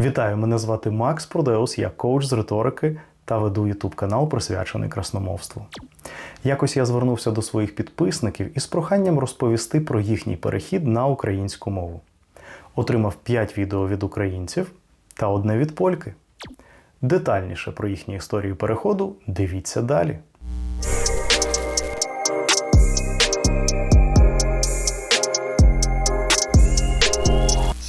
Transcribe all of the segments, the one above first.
Вітаю, мене звати Макс Продеус, я коуч з риторики та веду YouTube канал, присвячений красномовству. Якось я звернувся до своїх підписників із проханням розповісти про їхній перехід на українську мову. Отримав 5 відео від українців та одне від польки. Детальніше про їхню історію переходу дивіться далі.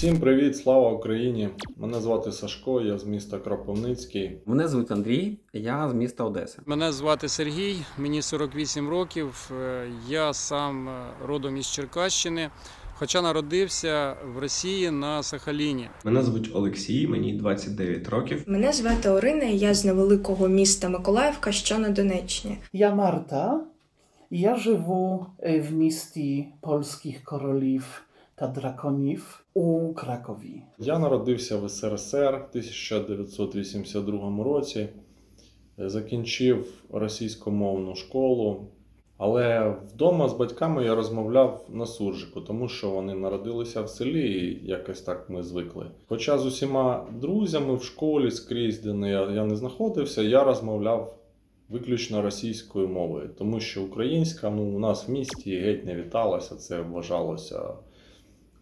Всім привіт, слава Україні! Мене звати Сашко, я з міста Кропивницький. Мене звуть Андрій, я з міста Одеси. Мене звати Сергій, мені 48 років. Е, Я сам е, родом із Черкащини, хоча народився в Росії на Сахаліні. Мене звуть Олексій, мені 29 років. Мене звати Орина, і я з невеликого міста Миколаївка, що на Донеччині. Я Marta. Ja живу е, в місті польських королів та драконів у Кракові. Я народився в СРСР в 1982 році, закінчив російськомовну школу, але вдома з батьками я розмовляв на суржику, тому що вони народилися в селі і якось так ми звикли. Хоча з усіма друзями в школі скрізь, де я не знаходився, я розмовляв виключно російською мовою, тому що українська ну, у нас в місті геть не віталася, це вважалося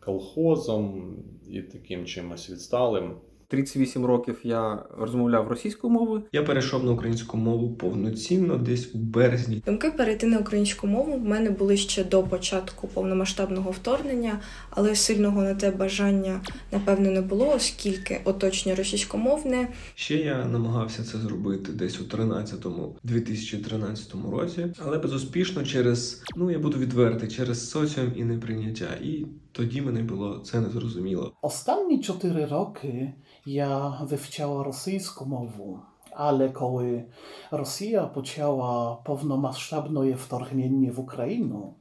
колхозом і таким чимось відсталим. 38 років я розмовляв російською мовою. Я перейшов на українську мову повноцінно десь у березні. Думки перейти на українську мову в мене були ще до початку повномасштабного вторгнення, але сильного на те бажання напевно не було, оскільки оточення російськомовне Ще я намагався це зробити десь у 13-му, 2013 році, але безуспішно через, ну я буду відвертий, через соціум і неприйняття. І тоді мене було це незрозуміло. Останні чотири роки я вивчала російську мову, але коли Росія почала повномасштабне вторгнення в Україну,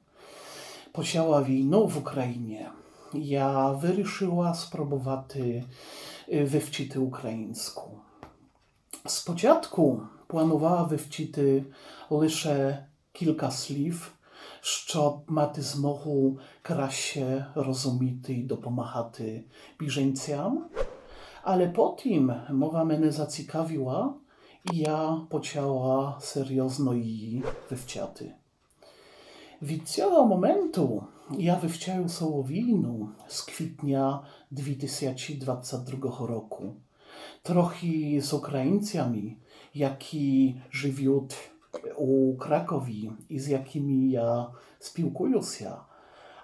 почала війну в Україні, я вирішила спробувати е, вивчити українську. Спочатку планувала вивчити лише кілька слів, щоб мати змогу краще розуміти і допомагати біженцям. Але потім mowa мене зацікавила, і я почала серйозно її вивчати. Від цього моменту я вивчаю Соловійну з квітня 2022 року. Трохи з українцями, які живуть у Кракові і з якими я спілкуюся,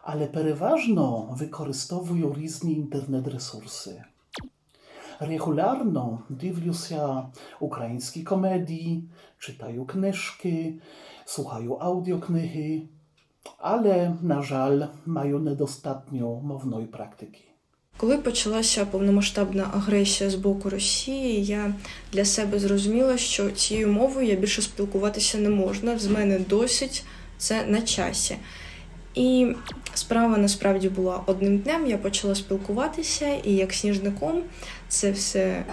але переважно використовую різні інтернет-ресурси. Регулярно дивлюся українські комедії, читаю книжки, słuchają audiokniги, ale na żal mają недостатньо мовної практики. Коли почалася повномасштабна агресія з боку Росії, я для себе зрозуміла, що цією мовою я більше спілкуватися не можна. З мене досить це на часі. І справа насправді була одним днем. Я почала спілкуватися, і як сніжником це все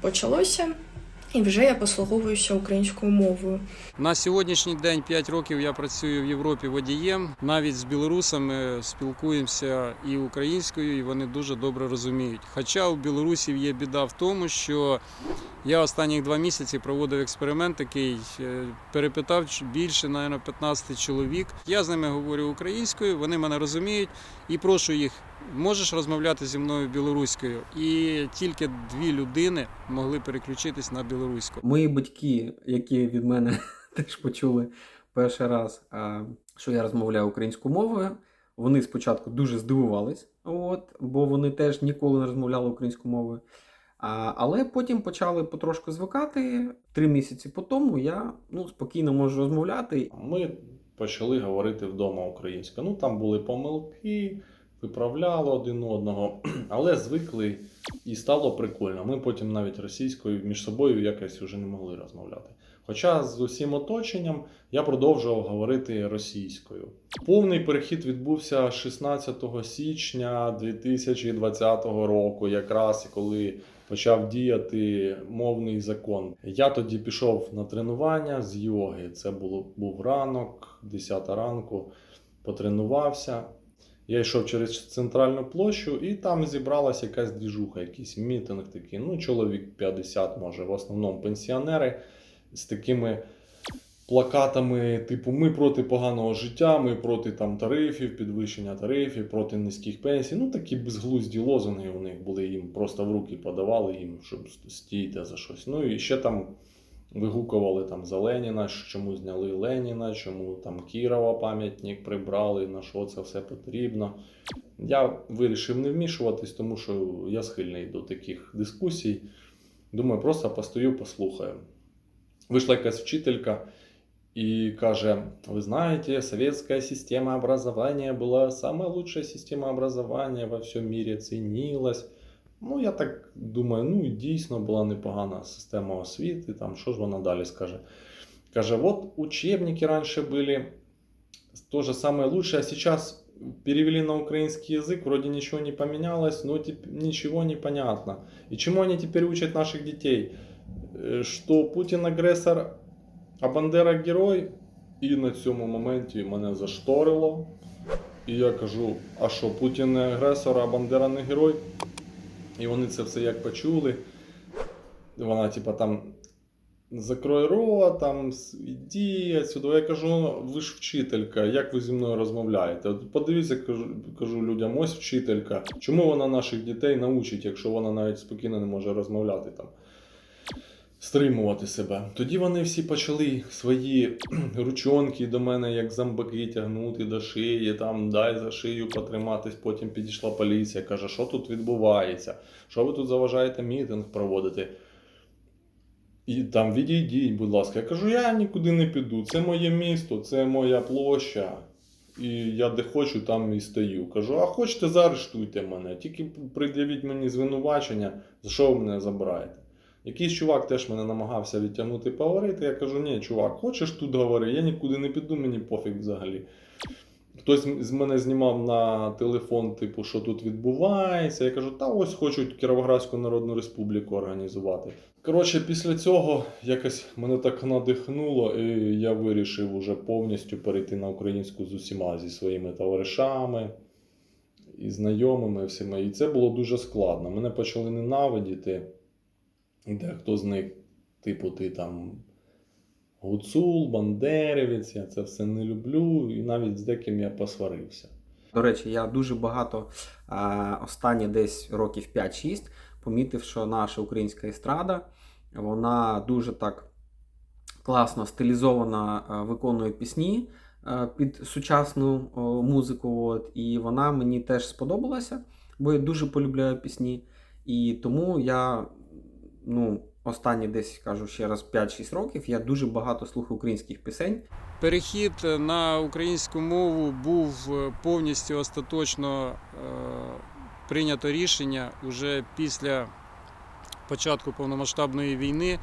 почалося. І вже я послуговуюся українською мовою. На сьогоднішній день 5 років я працюю в Європі водієм. Навіть з білорусами спілкуємося і українською, і вони дуже добре розуміють. Хоча у білорусів є біда в тому, що я останні два місяці проводив експеримент, такий е, перепитав більше, навіть 15 чоловік. Я з ними говорю українською, вони мене розуміють і прошу їх. Можеш розмовляти зі мною білоруською, і тільки дві людини могли переключитись на білоруську. Мої батьки, які від мене теж почули перший раз, що я розмовляю українською мовою, вони спочатку дуже здивувались, от, бо вони теж ніколи не розмовляли українською мовою. А, але потім почали потрошку звикати. Три місяці по тому я ну, спокійно можу розмовляти. Ми почали говорити вдома українською. Ну там були помилки, виправляли один одного, але звикли і стало прикольно. Ми потім навіть російською між собою якось вже не могли розмовляти. Хоча з усім оточенням я продовжував говорити російською. Повний перехід відбувся 16 січня 2020 року, якраз коли почав діяти мовний закон. Я тоді пішов на тренування з йоги. Це було, був ранок, 10 ранку, потренувався. Я йшов через центральну площу, і там зібралася якась двіжуха, якийсь мітинг такий. Ну, чоловік 50, може, в основному пенсіонери з такими плакатами, типу, ми проти поганого життя, ми проти там тарифів, підвищення тарифів, проти низьких пенсій. Ну, такі безглузді лозунги у них були, їм просто в руки подавали їм, щоб стійте за щось. Ну і ще там вигукували там за Леніна, чому зняли Леніна, чому там Кірова пам'ятник прибрали, на що це все потрібно. Я вирішив не вмішуватись, тому що я схильний до таких дискусій. Думаю, просто постою, послухаю. Вийшла якась вчителька и каже, вы знаете, советская система образования самая лучшая система образования во всем мире, ценилась. Ну, я так думаю, ну і дійсно була непогана система освіти, там, що ж вона далі скаже. Каже, вот учебники раньше были тоже самые лучшие, а сейчас перевели на украинский язык, вроде ничего не поменялось, но теп- ничего не понятно. И чему они теперь учат наших детей? Э, Что Путин агресор, а Бандера герой? І на цьому моменті мене зашторило. І я кажу: а що, Путін не агресор, а Бандера не герой? І вони це все як почули. Вона, типа, там закрой рота, там іди отсюди. Я кажу, ви ж вчителька, як ви зі мною розмовляєте? Подивіться, кажу, кажу людям, ось вчителька. Чому вона наших дітей научить, якщо вона навіть спокійно не може розмовляти там? Стримувати себе. Тоді вони всі почали свої ручонки до мене, як зомбаки, тягнути до шиї, там дай за шию потриматись. Потім підійшла поліція, каже, що тут відбувається, що ви тут заважаєте мітинг проводити. І там відійдіть, будь ласка. Я кажу, я нікуди не піду. Це моє місто, це моя площа. І я де хочу, там і стою. Кажу, а хочете, заарештуйте мене. Тільки пред'явіть мені звинувачення, за що ви мене забираєте. Якийсь чувак теж мене намагався відтягнути поговорити. Я кажу, ні, чувак, хочеш тут говори, я нікуди не піду, мені пофіг взагалі. Хтось з мене знімав на телефон, типу, що тут відбувається. Я кажу, та ось хочуть Кіровоградську Народну Республіку організувати. Коротше, після цього якось мене так надихнуло, і я вирішив уже повністю перейти на українську з усіма зі своїми товаришами і знайомими всіма. І це було дуже складно. Мене почали ненавидіти. Дехто з них, типу, ти там гуцул, бандерівець, я це все не люблю, і навіть з деким я посварився. До речі, я дуже багато останні десь років 5-6 помітив, що наша українська естрада вона дуже так класно стилізовано виконує пісні під сучасну музику. От, і вона мені теж сподобалася, бо я дуже полюбляю пісні. І тому я ну, останні десь кажу ще раз 5-6 років я дуже багато слухаю українських пісень. Перехід на українську мову був е, повністю остаточно е, прийнято рішення уже після початку повномасштабної війни.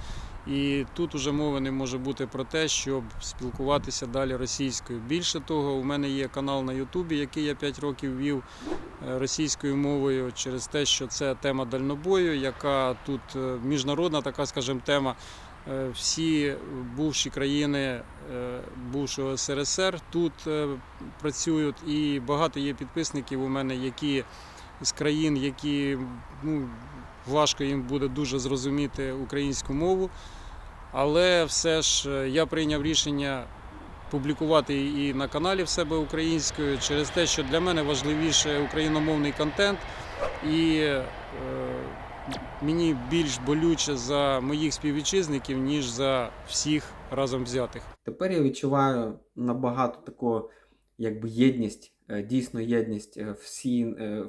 І тут уже мови не може бути про те, щоб спілкуватися далі російською. Більше того, у мене є канал на Ютубі, який я 5 років вів е, російською мовою через те, що це тема дальнобою, яка тут е, міжнародна така, скажімо, тема. Е, Всі бувші країни бувшого СРСР тут працюють, і багато є підписників у мене, які з країн, які ну, важко їм буде дуже зрозуміти українську мову. Але все ж е, я прийняв рішення публікувати її на каналі в себе українською через те, що для мене важливіше україномовний контент, і е, мені більш болюче за моїх співвітчизників, ніж за всіх разом взятих. Тепер я відчуваю набагато таку якби єдність, е, дійсно єдність е,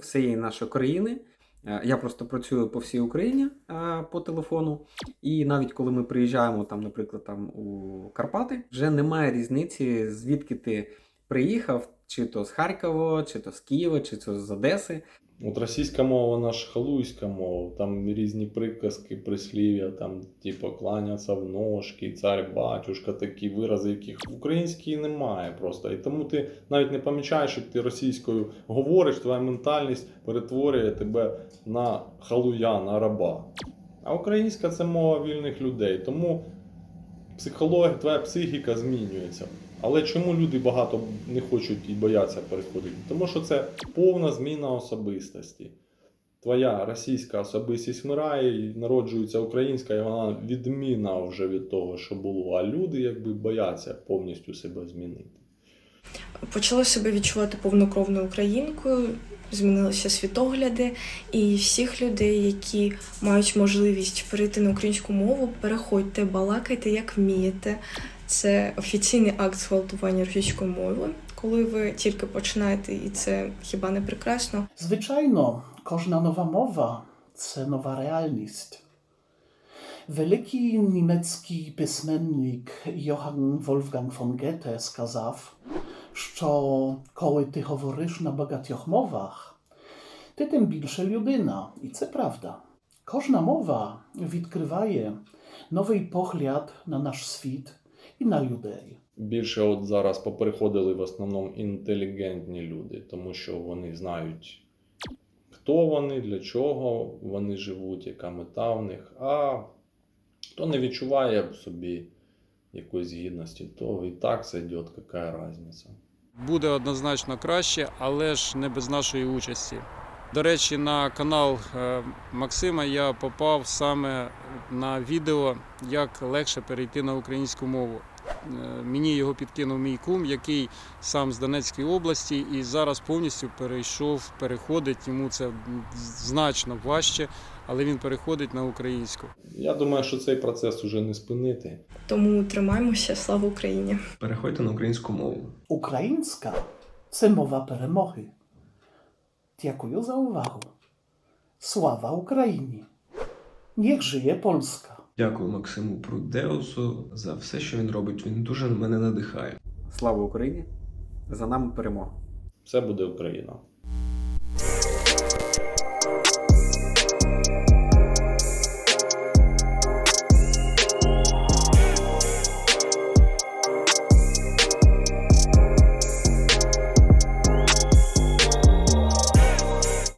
всієї нашої країни. Е, Я просто працюю по всій Україні е, по телефону, і навіть коли ми приїжджаємо, там, наприклад, там у Карпати, вже немає різниці, звідки ти приїхав, чи то з Харкова, чи то з Києва, чи то з Одеси. От російська мова, вона ж халуйська мова, там різні приказки, прислів'я, там, типу, кланяться в ножки, цар, батюшка, такі вирази, яких в українській немає просто. І тому ти навіть не помічаєш, що ти російською говориш, твоя ментальність перетворює тебе на халуя, на раба. А українська це мова вільних людей. Тому психологія, твоя психіка змінюється. Але чому люди багато не хочуть і бояться переходити? Тому що це повна зміна особистості. Твоя російська особистість вмирає, і народжується українська, і вона відміна вже від того, що було. А люди якби бояться повністю себе змінити. Почала себе відчувати повнокровною українкою, змінилися світогляди, і всіх людей, які мають можливість перейти на українську мову, переходьте, балакайте як вмієте. Це офіційний акт зґвалтування російської мови, коли ви тільки починаєте, і це хіба не прекрасно. Звичайно, кожна нова мова це нова реальність. Великий німецький письменник Johann Wolfgang von Goethe сказав, що коли ти говориш на багатьох мовах, ти тим більше людина. І це правда. Кожна мова відкриває новий погляд на наш світ і на людей. Більше от зараз попереходили в основному інтелігентні люди, тому що вони знають, хто вони, для чого вони живуть, яка мета в них. А хто не відчуває в собі якоїсь гідності, то і так сойде, яка різниця. Буде однозначно краще, але ж не без нашої участі. До речі, на канал е, Максима я попав саме на відео, як легше перейти на українську мову. Е, Мені його підкинув мій кум, який сам з Донецької області, і зараз повністю перейшов, переходить. Йому це значно важче, але він переходить на українську. Я думаю, що цей процес уже не спинити. Тому тримаймося, слава Україні! Переходьте на українську мову. Українська це мова перемоги. Дякую за увагу. Слава Україні! Niech żyje Polska! Дякую Максиму Прудеусу за все, що він робить. Він дуже мене надихає. Слава Україні! За нами перемога! Все буде Україна.